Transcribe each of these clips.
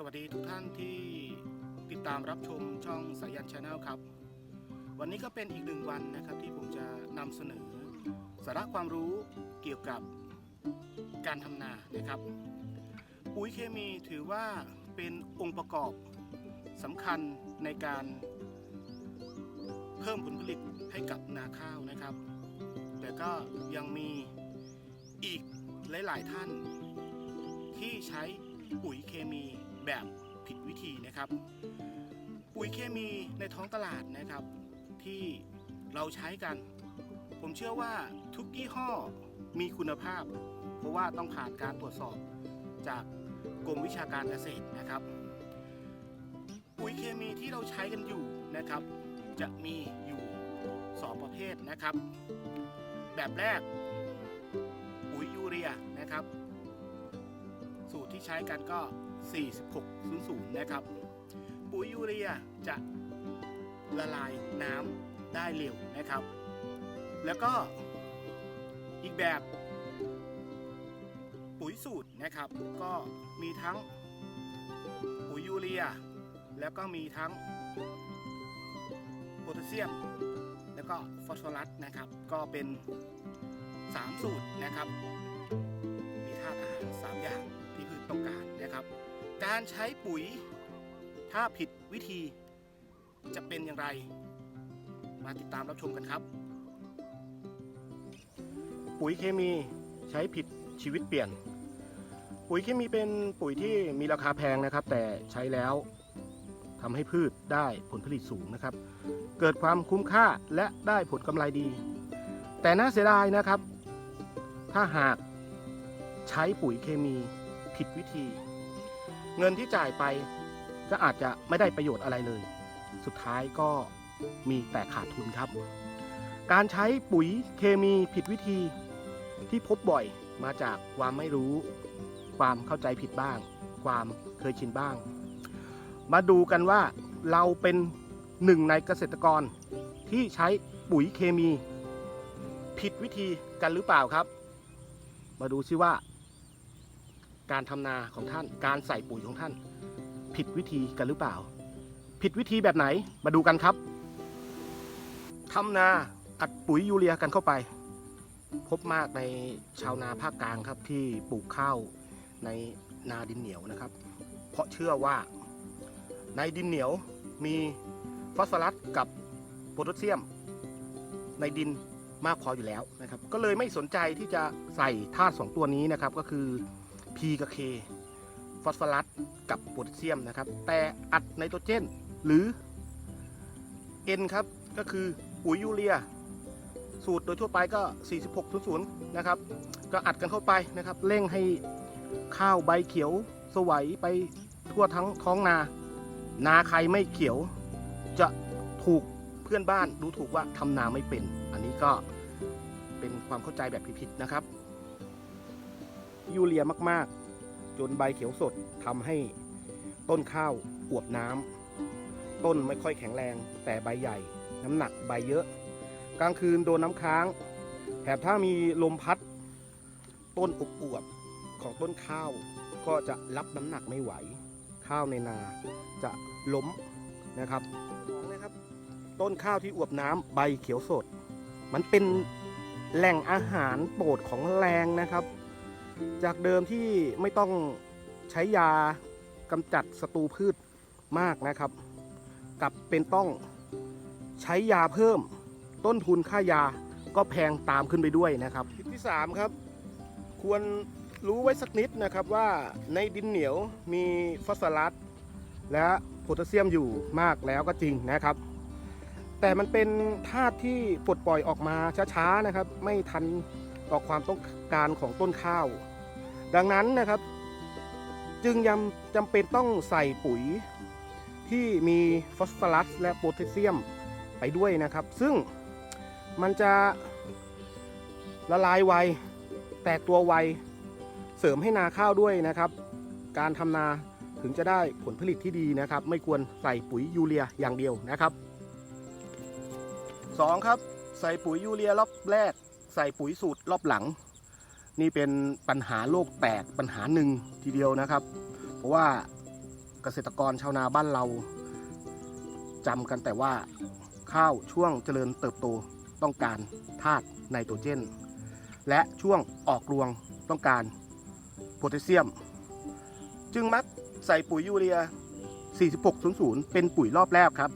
สวัสดีทุกท่านที่ติดตามรับชมช่องสายันชาแนลครับ วันนี้ก็เป็นอีกหนึ่งวันนะครับที่ผมจะนำเสนอ สาระความรู้เกี่ยวกับการทำนานะครับ ปุ๋ยเคมีถือว่าเป็นองค์ประกอบสำคัญในการเพิ่มผลผลิตให้กับนาข้าวนะครับ แต่ก็ยังมีอีกหลาย ๆ ท่านที่ใช้ปุ๋ยเคมี แบบผิดวิธีนะครับ ปุ๋ยเคมีในท้องตลาดนะครับ ที่เราใช้กัน ผมเชื่อว่าทุกยี่ห้อมีคุณภาพ เพราะว่าต้องผ่านการตรวจสอบจากกรมวิชาการเกษตรนะครับ ปุ๋ยเคมีที่เราใช้กันอยู่นะครับ จะมีอยู่ 2 ประเภทนะครับ แบบแรกปุ๋ยยูเรียนะครับ สูตรที่ใช้กันก็ 4600 นะครับ ปุ๋ยยูเรียจะละลายน้ำได้เร็วนะครับ แล้วก็อีกแบบปุ๋ยสูตรนะครับ ก็มีทั้งปุ๋ยยูเรีย แล้วก็มีทั้งโพแทสเซียม แล้วก็ฟอสฟอรัสนะครับ ก็เป็น 3 สูตรนะครับ มีธาตุอาหาร 3 อย่าง ต้องการนะครับ การใช้ปุ๋ยถ้าผิดวิธีจะเป็นอย่างไร มาติดตามรับชมกันครับ ปุ๋ยเคมีใช้ผิดชีวิตเปลี่ยน ปุ๋ยเคมีเป็นปุ๋ยที่มีราคาแพงนะครับ แต่ใช้แล้วทำให้พืชได้ผลผลิตสูงนะครับ เกิดความคุ้มค่าและได้ผลกำไรดี แต่น่าเสียดายนะครับ ถ้าหากใช้ปุ๋ยเคมี ผิดวิธี เงินที่จ่ายไปก็อาจจะไม่ได้ประโยชน์อะไรเลย สุดท้ายก็มีแต่ขาดทุนครับ การใช้ปุ๋ยเคมีผิดวิธีที่พบบ่อยมาจากความไม่รู้ ความเข้าใจผิดบ้าง ความเคยชินบ้าง มาดูกันว่าเราเป็นหนึ่งในเกษตรกรที่ใช้ปุ๋ยเคมี ผิดวิธีกันหรือเปล่าครับ มาดูซิว่า การทำนาของท่าน การใส่ปุ๋ยของท่าน ผิดวิธีกันหรือเปล่า ผิดวิธีแบบไหนมาดูกันครับทำนาอัดปุ๋ยยูเรียกันเข้าไป พบมากในชาวนาภาคกลางครับที่ปลูกข้าวในนาดินเหนียวนะครับ เพราะเชื่อว่าในดินเหนียวมีฟอสฟอรัสกับโพแทสเซียม ในดินมากพออยู่แล้วนะครับ ก็เลยไม่สนใจที่จะใส่ธาตุสองตัวนี้นะครับ ก็คือ P กับ K ฟอสฟอรัสกับโพแทสเซียมนะครับ แต่อัดไนโตรเจน หรือ N ครับ ก็คือปุ๋ยยูเรีย สูตรโดยทั่วไปก็ 4600นะครับ ก็อัดกันเข้าไปนะครับ เร่งให้ข้าวใบเขียวสวัยไปทั่วทั้งท้องนา นาใครไม่เขียว จะถูกเพื่อนบ้านดูถูกว่าทำนาไม่เป็น อันนี้ก็เป็นความเข้าใจแบบผิดๆนะครับ ยูเรียมาก ๆ จนใบเขียวสดทำให้ต้นข้าวอวบน้ำต้นไม่ค่อยแข็งแรงแต่ใบใหญ่ น้ำหนักใบเยอะ กลางคืนโดนน้ำค้างแถมถ้ามีลมพัด ต้นอบอวบของต้นข้าวก็จะรับน้ำหนักไม่ไหว ข้าวในนาจะล้มนะครับนะครับ ต้นข้าวที่อวบน้ำใบเขียวสด มันเป็นแหล่งอาหารโปรดของแรงนะครับ จากเดิมที่ไม่ต้องใช้ยากำจัดศัตรูพืชมากนะครับกับเป็นต้องใช้ยาเพิ่ม ต้นทุนค่ายาก็แพงตามขึ้นไปด้วยนะครับทิศที่3ครับ ควรรู้ไว้สักนิดนะครับว่าในดินเหนียวมีฟอสฟอรัสและโพแทสเซียมอยู่มากแล้วก็จริงนะครับ แต่มันเป็นธาตุที่ปลดปล่อยออกมาช้าๆนะครับ ไม่ทัน ต่อความต้องการของต้นข้าว ดังนั้นนะครับ จึงยังจำเป็นต้องใส่ปุ๋ยที่มีฟอสฟอรัสและโพแทสเซียมไปด้วยนะครับ ซึ่งมันจะละลายไว แตกตัวไว เสริมให้นาข้าวด้วยนะครับ การทำนาถึงจะได้ผลผลิตที่ดีนะครับ ไม่ควรใส่ปุ๋ยยูเรียอย่างเดียวนะครับ 2. ครับ ใส่ปุ๋ยยูเรียรอบแรก ส่ปุ๋ยสูตรรอบหลัง นี่เป็นปัญหาโลกแตกปัญหาหนึ่งทีเดียวนะครับ เพราะว่าเกษตรกรชาวนาบ้านเราจำกันแต่ว่าข้าวช่วงเจริญเติบโตต้องการธาตุไนโตรเจน และช่วงออกรวงต้องการโพแทสเซียม จึงมักใส่ปุ๋ยยูเรีย 4600 เป็นปุ๋ยรอบแรกครับ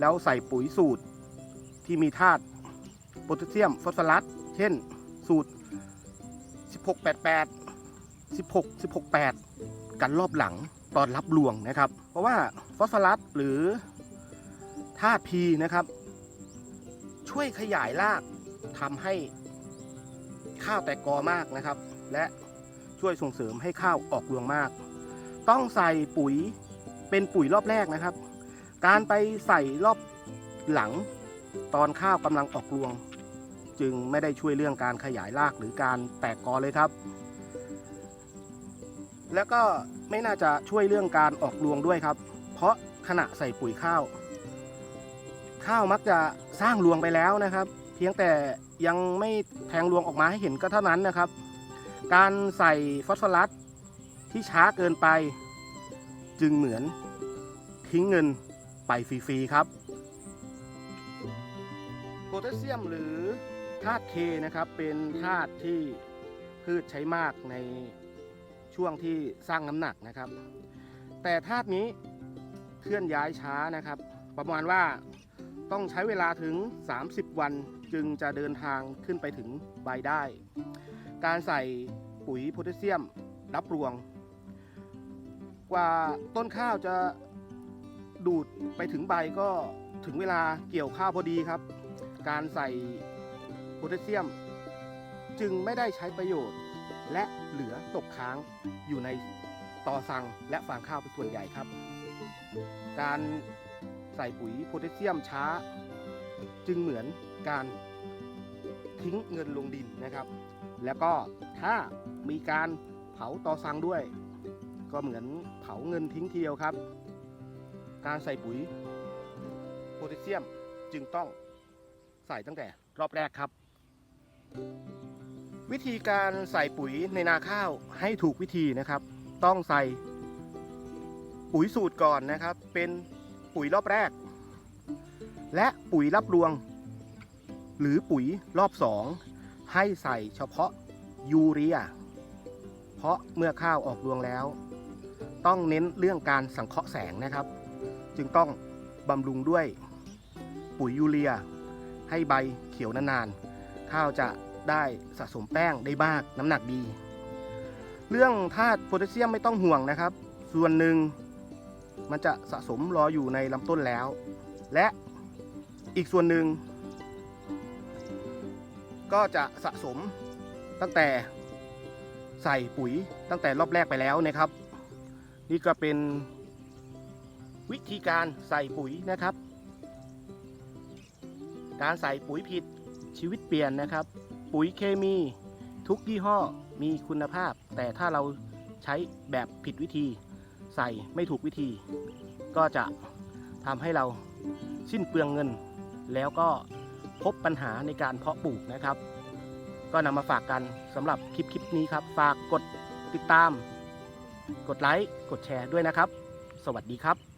แล้วใส่ปุ๋ยสูตรที่มีธาตุ โพแทสเซียมฟอสฟอรัส เช่น สูตร 1688 16 168 กันรอบหลังตอนรับรวงนะครับ เพราะว่าฟอสฟอรัสหรือธาตุพีนะครับ ช่วยขยายรากทำให้ข้าวแตกกอมากนะครับ และช่วยส่งเสริมให้ข้าวออกรวงมาก ต้องใส่ปุ๋ยเป็นปุ๋ยรอบแรกนะครับ การไปใส่รอบหลังตอนข้าวกำลังออกรวง จึงไม่ได้ช่วยเรื่องการขยายรากหรือการแตกกอเลยครับ แล้วก็ไม่น่าจะช่วยเรื่องการออกรวงด้วยครับ เพราะขณะใส่ปุ๋ยข้าว ข้าวมักจะสร้างรวงไปแล้วนะครับ เพียงแต่ยังไม่แทงรวงออกมาให้เห็นก็เท่านั้นนะครับ การใส่ฟอสฟอรัสที่ช้าเกินไป จึงเหมือนทิ้งเงินไปฟรีๆครับโพแทสเซียมหรือ ธาตุเคนะครับเป็นธาตุที่พืชใช้มากในช่วงที่สร้างน้ำหนักนะครับ แต่ธาตุนี้เคลื่อนย้ายช้านะครับ ประมาณว่าต้องใช้เวลาถึง 30 วันจึงจะเดินทางขึ้นไปถึงใบได้ การใส่ปุ๋ยโพแทสเซียมรับรวง กว่าต้นข้าวจะดูดไปถึงใบก็ถึงเวลาเกี่ยวข้าวพอดีครับ การใส่ พแทสเซียม จึงไม่ได้ใช้ประโยชน์ และเหลือตกค้างอยู่ในตอสังและฟางข้าวเป็นส่วนใหญ่ครับ การใส่ปุ๋ยโพแทสเซียมช้า จึงเหมือนการทิ้งเงินลงดินนะครับ แล้วก็ถ้ามีการเผาตอสังด้วย ก็เหมือนเผาเงินทิ้งทีเดียวครับ การใส่ปุ๋ยโพแทสเซียมจึงต้องใส่ตั้งแต่รอบแรกครับ วิธีการใส่ปุ๋ยในนาข้าวให้ถูกวิธีนะครับ ต้องใส่ปุ๋ยสูตรก่อนนะครับ เป็นปุ๋ยรอบแรก และปุ๋ยรับรวง หรือปุ๋ยรอบสองให้ใส่เฉพาะยูเรีย เพราะเมื่อข้าวออกรวงแล้ว ต้องเน้นเรื่องการสังเคราะห์แสงนะครับ จึงต้องบำรุงด้วยปุ๋ยยูเรีย ให้ใบเขียวนานๆข้าวจะ ได้สะสมแป้งได้มากน้ำหนักดี เรื่องธาตุโพแทสเซียมไม่ต้องห่วงนะครับ ส่วนหนึ่งมันจะสะสมรออยู่ในลำต้นแล้ว และอีกส่วนหนึ่ง ก็จะสะสมตั้งแต่ใส่ปุ๋ยตั้งแต่รอบแรกไปแล้วนะครับ นี่ก็เป็นวิธีการใส่ปุ๋ยนะครับ การใส่ปุ๋ยผิดชีวิตเปลี่ยนนะครับ ปุ๋ยเคมี ทุกยี่ห้อมีคุณภาพ แต่ถ้าเราใช้แบบผิดวิธี ใส่ไม่ถูกวิธี ก็จะทำให้เราสิ้นเปลืองเงิน แล้วก็พบปัญหาในการเพาะปลูกนะครับ ก็นำมาฝากกันสำหรับคลิปคลิปนี้ครับ ฝากกดติดตาม กดไลค์ กดแชร์ด้วยนะครับ สวัสดีครับ